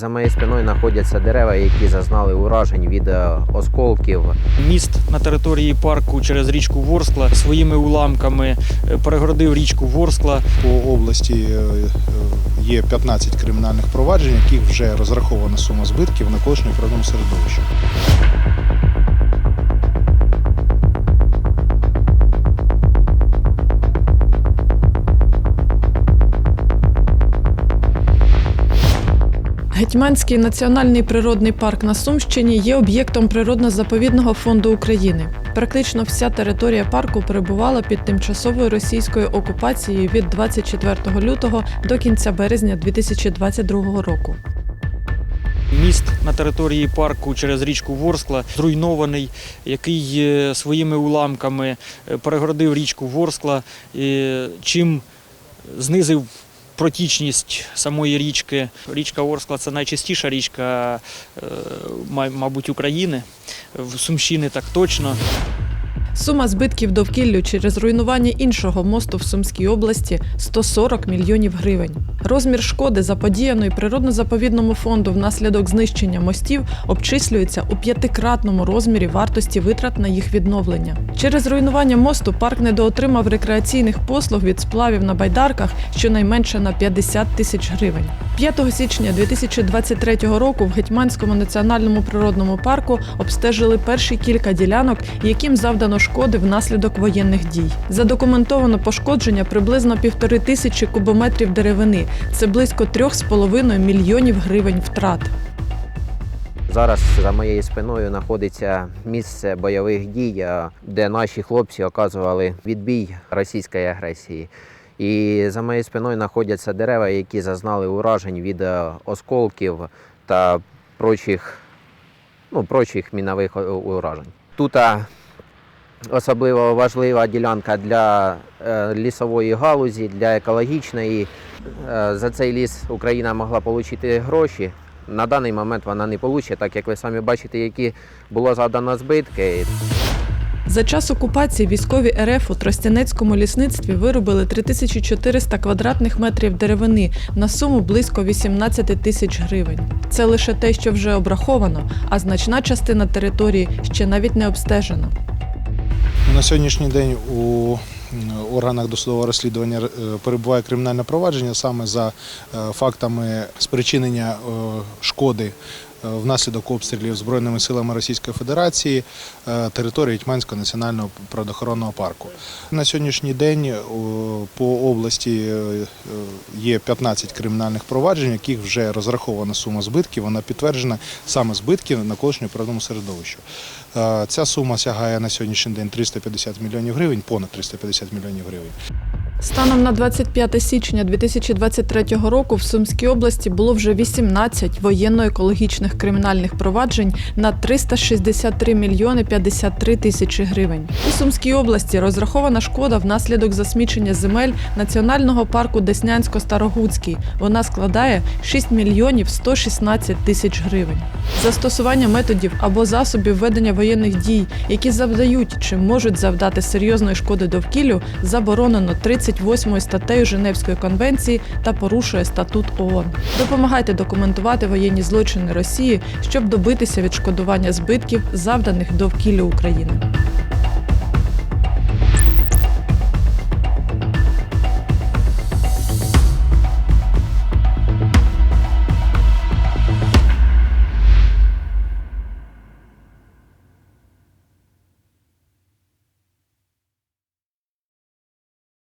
За моєю спиною знаходяться дерева, які зазнали уражень від е, осколків. Міст на території парку через річку Ворскла своїми уламками е, перегородив річку Ворскла. По області е, є 15 кримінальних проваджень, яких вже розрахована сума збитків на колишній природному середовищі. Гетьманський національний природний парк на Сумщині є об'єктом природно-заповідного фонду України. Практично вся територія парку перебувала під тимчасовою російською окупацією від 24 лютого до кінця березня 2022 року. Міст на території парку через річку Ворскла зруйнований, який е, своїми уламками е, перегородив річку Ворскла, е, чим знизив протічність самої річки. Річка Орскла це найчистіша річка, е, мабуть, України. В Сумщини так точно. Сума збитків довкіллю через руйнування іншого мосту в Сумській області 140 мільйонів гривень. Розмір шкоди заподіяної природно-заповідному фонду внаслідок знищення мостів обчислюється у п'ятикратному розмірі вартості витрат на їх відновлення. Через руйнування мосту парк недоотримав рекреаційних послуг від сплавів на байдарках щонайменше на 50 тисяч гривень. 5 січня 2023 року в Гетьманському національному природному парку обстежили перші кілька ділянок, яким завдано шкоди внаслідок воєнних дій. Задокументовано пошкодження приблизно півтори тисячі кубометрів деревини. Це близько 3,5 мільйонів гривень втрат. Зараз за моєю спиною знаходиться місце бойових дій, е, де наші хлопці оказували відбій російської агресії. І за моєю спиною знаходяться дерева, які зазнали уражень від е, осколків та прочих, ну, прочих мінових е, уражень. Тут особливо важлива ділянка для е, лісової галузі, для екологічної. Е, За цей ліс Україна могла отримати гроші. На даний момент вона не получить, так як ви самі бачите, які було завдано збитки. За час окупації військові РФ у Тростянецькому лісництві виробили 3400 квадратних метрів деревини на суму близько 18 тисяч гривень. Це лише те, що вже обраховано, а значна частина території ще навіть не обстежена. На сьогоднішній день у органах досудового розслідування е, перебуває кримінальне провадження саме за е, фактами спричинення е, шкоди внаслідок обстрілів Збройними силами Російської Федерації е, території Тьманського національного природоохоронного парку. На сьогоднішній день е, по області е, е, є 15 кримінальних проваджень, яких вже розрахована сума збитків. Вона підтверджена саме збитків на колишньому природному середовищу. Е, Ця сума сягає на сьогоднішній день 350 мільйонів гривень, понад 350 мільйонів гривень. Станом на 25 січня 2023 року в Сумській області було вже 18 воєнно-екологічних кримінальних проваджень на 363 мільйони 53 тисячі гривень. У Сумській області розрахована шкода внаслідок засмічення земель національного парку Деснянсько-Старогуцький. Вона складає 6 мільйонів 116 тисяч гривень. Застосування методів або засобів ведення воєнних дій, які завдають чи можуть завдати серйозної шкоди довкіллю, заборонено 38 статтею Женевської конвенції та порушує статут ООН. Допомагайте документувати воєнні злочини Росії, щоб добитися відшкодування збитків, завданих довкіллю України.